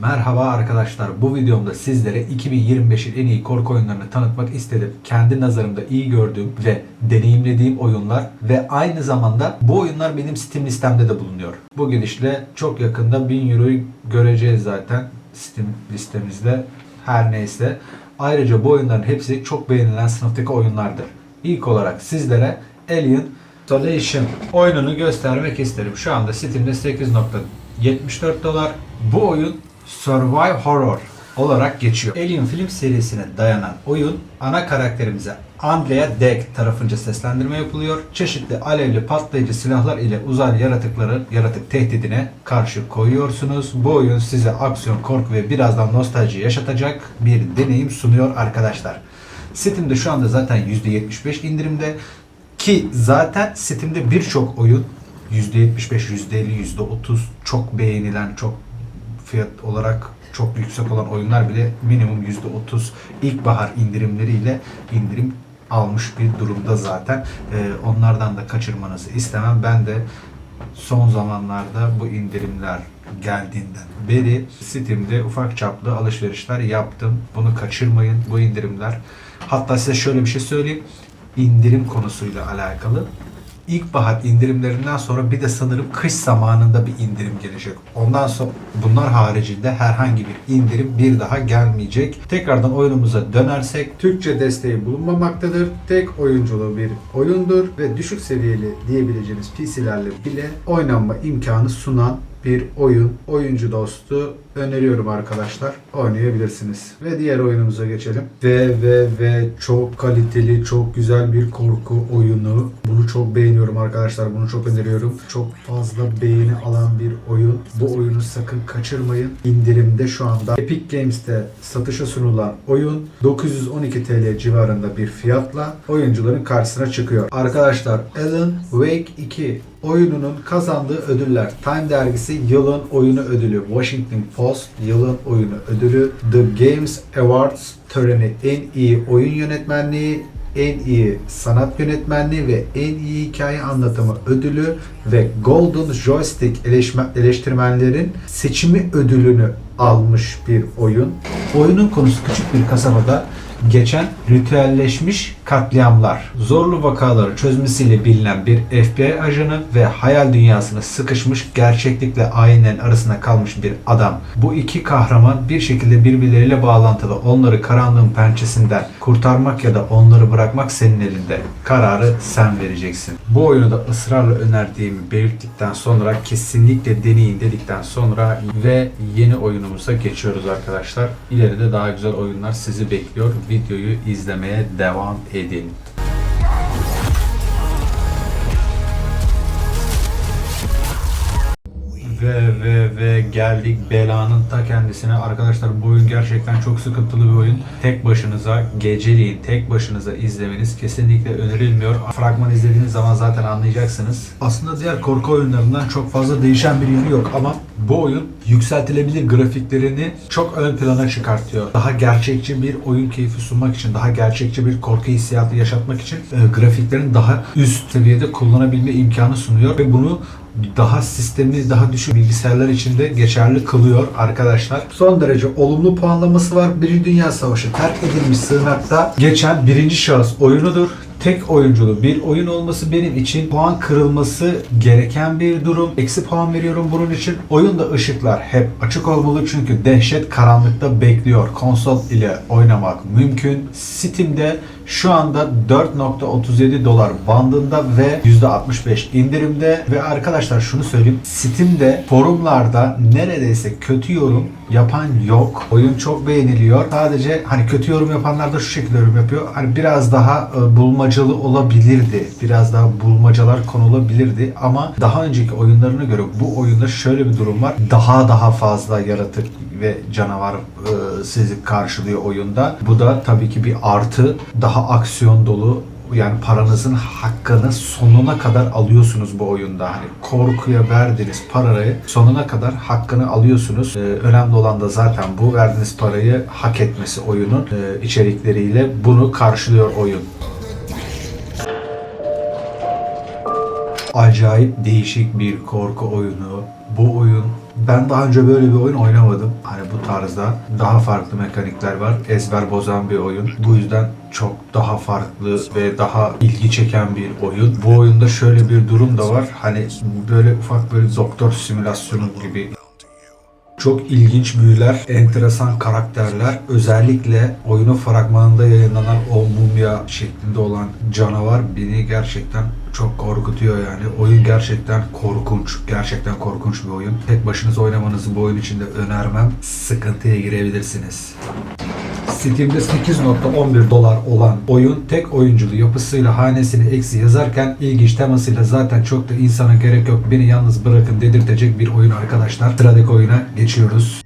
Merhaba arkadaşlar. Bu videomda sizlere 2025'in en iyi korku oyunlarını tanıtmak istedim. Kendi nazarımda iyi gördüğüm ve deneyimlediğim oyunlar ve aynı zamanda bu oyunlar benim Steam listemde de bulunuyor. Bu gidişle çok yakında 1000 Euro'yu göreceğiz zaten Steam listemizde. Her neyse. Ayrıca bu oyunların hepsi çok beğenilen sınıftaki oyunlardır. İlk olarak sizlere Alien Isolation oyununu göstermek isterim. Şu anda Steam'de 8.74 dolar. Bu oyun Survive Horror olarak geçiyor. Alien film serisine dayanan oyun ana karakterimize Andrea Deck tarafınca seslendirme yapılıyor. Çeşitli alevli patlayıcı silahlar ile uzaylı yaratıkları yaratık tehdidine karşı koyuyorsunuz. Bu oyun size aksiyon, korku ve birazdan nostalji yaşatacak bir deneyim sunuyor arkadaşlar. Steam'de şu anda zaten %75 indirimde ki zaten Steam'de birçok oyun %75, %50, %30 çok beğenilen, çok fiyat olarak çok yüksek olan oyunlar bile minimum %30 ilkbahar indirimleriyle indirim almış bir durumda zaten. Ee, onlardan da kaçırmanızı istemem. Ben de son zamanlarda bu indirimler geldiğinden beri Steam'de ufak çaplı alışverişler yaptım. Bunu kaçırmayın bu indirimler. Hatta size şöyle bir şey söyleyeyim. İndirim konusuyla alakalı. İlkbahar indirimlerinden sonra bir de sanırım kış zamanında bir indirim gelecek. Ondan sonra bunlar haricinde herhangi bir indirim bir daha gelmeyecek. Tekrardan oyunumuza dönersek Türkçe desteği bulunmamaktadır. Tek oyunculu bir oyundur ve düşük seviyeli diyebileceğiniz PC'lerle bile oynanma imkanı sunan bir oyun. Oyuncu dostu öneriyorum arkadaşlar. Oynayabilirsiniz. Ve diğer oyunumuza geçelim. Ve ve ve çok kaliteli, çok güzel bir korku oyunu. Bunu çok beğeniyorum arkadaşlar. Bunu çok öneriyorum. Çok fazla beğeni alan bir oyun. Bu oyunu sakın kaçırmayın. İndirimde şu anda Epic Games'te satışa sunulan oyun 912 TL civarında bir fiyatla oyuncuların karşısına çıkıyor. Arkadaşlar Alan Wake 2 oyununun kazandığı ödüller. Time dergisi yılın oyunu ödülü, Washington Post yılın oyunu ödülü, The Games Awards töreni en iyi oyun yönetmenliği, en iyi sanat yönetmenliği ve en iyi hikaye anlatımı ödülü ve Golden Joystick eleştirmenlerin seçimi ödülünü almış bir oyun. Oyunun konusu küçük bir kasabada geçen ritüelleşmiş katliamlar, zorlu vakaları çözmesiyle bilinen bir FBI ajanı ve hayal dünyasına sıkışmış gerçeklikle aynen arasında kalmış bir adam. Bu iki kahraman bir şekilde birbirleriyle bağlantılı. Onları karanlığın pençesinden kurtarmak ya da onları bırakmak senin elinde. Kararı sen vereceksin. Bu oyunu da ısrarla önerdiğimi belirttikten sonra kesinlikle deneyin dedikten sonra ve yeni oyunumuza geçiyoruz arkadaşlar. İleride daha güzel oyunlar sizi bekliyor. Videoyu izlemeye devam edin. Ve ve ve geldik belanın ta kendisine. Arkadaşlar bu oyun gerçekten çok sıkıntılı bir oyun. Tek başınıza geceliğin tek başınıza izlemeniz kesinlikle önerilmiyor. Fragman izlediğiniz zaman zaten anlayacaksınız. Aslında diğer korku oyunlarından çok fazla değişen bir yönü yok ama bu oyun yükseltilebilir grafiklerini çok ön plana çıkartıyor. Daha gerçekçi bir oyun keyfi sunmak için, daha gerçekçi bir korku hissiyatı yaşatmak için e, grafiklerin daha üst seviyede kullanabilme imkanı sunuyor ve bunu daha sistemli, daha düşük bilgisayarlar için de geçerli kılıyor arkadaşlar. Son derece olumlu puanlaması var. Birinci Dünya Savaşı terk edilmiş sığınakta geçen birinci şahıs oyunudur tek oyunculu bir oyun olması benim için puan kırılması gereken bir durum. Eksi puan veriyorum bunun için. Oyunda ışıklar hep açık olmalı çünkü dehşet karanlıkta bekliyor. Konsol ile oynamak mümkün. Steam'de şu anda 4.37 dolar bandında ve %65 indirimde ve arkadaşlar şunu söyleyeyim. Steam'de forumlarda neredeyse kötü yorum yapan yok. Oyun çok beğeniliyor. Sadece hani kötü yorum yapanlar da şu şekilde yorum yapıyor. Hani biraz daha e, bulmacalı olabilirdi. Biraz daha bulmacalar konulabilirdi ama daha önceki oyunlarına göre bu oyunda şöyle bir durum var. Daha daha fazla yaratık ve canavar e, sizi karşılıyor oyunda. Bu da tabii ki bir artı. Daha aksiyon dolu yani paranızın hakkını sonuna kadar alıyorsunuz bu oyunda. Hani korkuya verdiğiniz parayı sonuna kadar hakkını alıyorsunuz. Ee, önemli olan da zaten bu. Verdiğiniz parayı hak etmesi oyunun e, içerikleriyle bunu karşılıyor oyun. Acayip değişik bir korku oyunu. Bu oyun Ben daha önce böyle bir oyun oynamadım. Hani bu tarzda daha farklı mekanikler var. Ezber bozan bir oyun. Bu yüzden çok daha farklı ve daha ilgi çeken bir oyun. Bu oyunda şöyle bir durum da var. Hani böyle ufak böyle doktor simülasyonu gibi çok ilginç büyüler, enteresan karakterler. Özellikle oyunun fragmanında yayınlanan o mumya şeklinde olan canavar beni gerçekten çok korkutuyor yani. Oyun gerçekten korkunç. Gerçekten korkunç bir oyun. Tek başınıza oynamanızı bu oyun içinde önermem. Sıkıntıya girebilirsiniz. Steam'de 8.11 dolar olan oyun tek oyunculu yapısıyla hanesini eksi yazarken ilginç temasıyla zaten çok da insana gerek yok beni yalnız bırakın dedirtecek bir oyun arkadaşlar. Sıradaki oyuna geçiyoruz.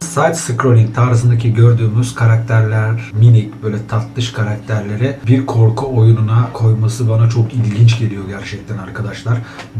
Side scrolling tarzındaki gördüğümüz karakterler, minik böyle tatlış karakterleri bir korku oyununa koyması bana çok ilginç geliyor gerçekten arkadaşlar.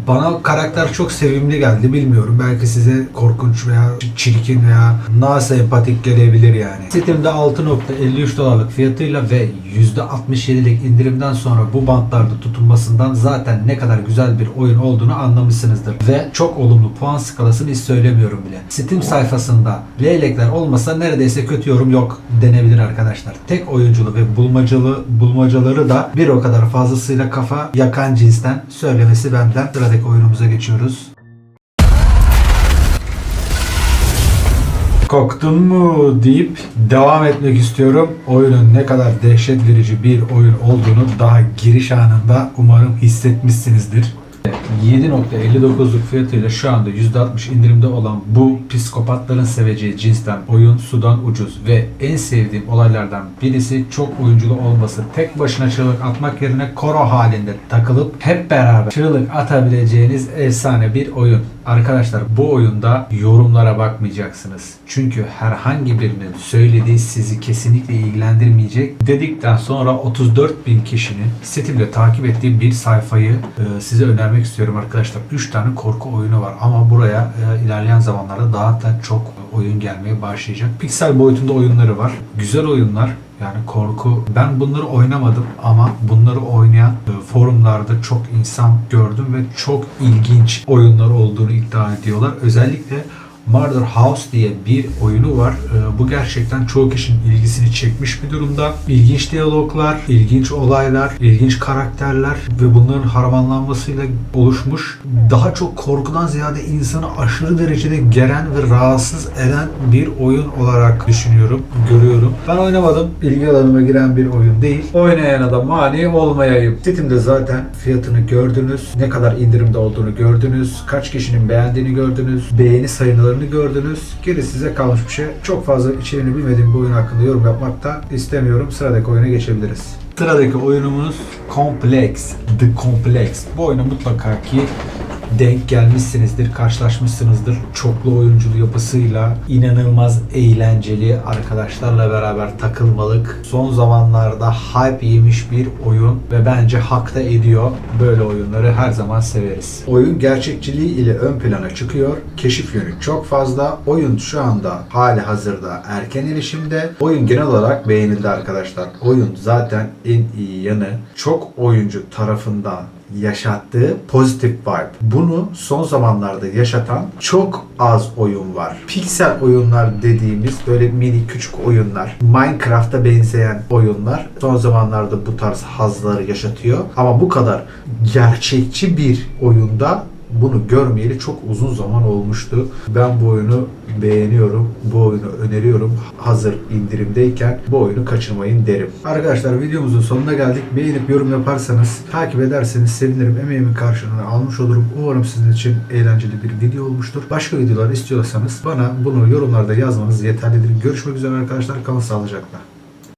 Bana karakter çok sevimli geldi bilmiyorum. Belki size korkunç veya çirkin veya na sempatik gelebilir yani. Steam'de 6.53 dolarlık fiyatıyla ve %67'lik indirimden sonra bu bantlarda tutunmasından zaten ne kadar güzel bir oyun olduğunu anlamışsınızdır. Ve çok olumlu puan skalasını hiç söylemiyorum bile. Steam sayfasında leylekler olmasa neredeyse kötü yorum yok denebilir arkadaşlar. Tek oyunculu ve bulmacalı bulmacaları da bir o kadar fazlasıyla kafa yakan cinsten söylemesi benden. Sıradaki oyunumuza geçiyoruz. Korktun mu deyip devam etmek istiyorum. Oyunun ne kadar dehşet verici bir oyun olduğunu daha giriş anında umarım hissetmişsinizdir. 7.59'luk fiyatıyla şu anda %60 indirimde olan bu psikopatların seveceği cinsten oyun sudan ucuz ve en sevdiğim olaylardan birisi çok oyunculu olması. Tek başına çığlık atmak yerine koro halinde takılıp hep beraber çığlık atabileceğiniz efsane bir oyun. Arkadaşlar bu oyunda yorumlara bakmayacaksınız. Çünkü herhangi birinin söylediği sizi kesinlikle ilgilendirmeyecek dedikten sonra 34 bin kişinin Steam'de takip ettiği bir sayfayı e, size önermek istiyorum arkadaşlar. 3 tane korku oyunu var ama buraya e, ilerleyen zamanlarda daha da çok oyun gelmeye başlayacak. Piksel boyutunda oyunları var. Güzel oyunlar. Yani korku. Ben bunları oynamadım ama bunları oynayan e, forumlarda çok insan gördüm ve çok ilginç oyunlar olduğunu iddia ediyorlar. Özellikle Murder House diye bir oyunu var. Ee, Bu gerçekten çoğu kişinin ilgisini çekmiş bir durumda. İlginç diyaloglar, ilginç olaylar, ilginç karakterler ve bunların harmanlanmasıyla oluşmuş daha çok korkudan ziyade insanı aşırı derecede geren ve rahatsız eden bir oyun olarak düşünüyorum, görüyorum. Ben oynamadım. İlgi alanıma giren bir oyun değil. Oynayana da mani olmayayım. Steam'de zaten fiyatını gördünüz. Ne kadar indirimde olduğunu gördünüz. Kaç kişinin beğendiğini gördünüz. Beğeni sayılarını gördünüz. Geri size kalmış bir şey. Çok fazla içeriğini bilmediğim bu oyun hakkında yorum yapmak da istemiyorum. Sıradaki oyuna geçebiliriz. Sıradaki oyunumuz Complex. The Complex. Bu oyuna mutlaka ki denk gelmişsinizdir, karşılaşmışsınızdır. Çoklu oyunculu yapısıyla inanılmaz eğlenceli arkadaşlarla beraber takılmalık. Son zamanlarda hype yemiş bir oyun ve bence hak da ediyor. Böyle oyunları her zaman severiz. Oyun gerçekçiliği ile ön plana çıkıyor. Keşif yönü çok fazla. Oyun şu anda hali hazırda erken erişimde. Oyun genel olarak beğenildi arkadaşlar. Oyun zaten en iyi yanı çok oyuncu tarafından yaşattığı pozitif vibe. Bunu son zamanlarda yaşatan çok az oyun var. Piksel oyunlar dediğimiz böyle mini küçük oyunlar, Minecraft'a benzeyen oyunlar son zamanlarda bu tarz hazları yaşatıyor. Ama bu kadar gerçekçi bir oyunda bunu görmeyeli çok uzun zaman olmuştu. Ben bu oyunu beğeniyorum. Bu oyunu öneriyorum. Hazır indirimdeyken bu oyunu kaçırmayın derim. Arkadaşlar videomuzun sonuna geldik. Beğenip yorum yaparsanız, takip ederseniz sevinirim. Emeğimin karşılığını almış olurum. Umarım sizin için eğlenceli bir video olmuştur. Başka videolar istiyorsanız bana bunu yorumlarda yazmanız yeterlidir. Görüşmek üzere arkadaşlar. Kalın sağlıcakla.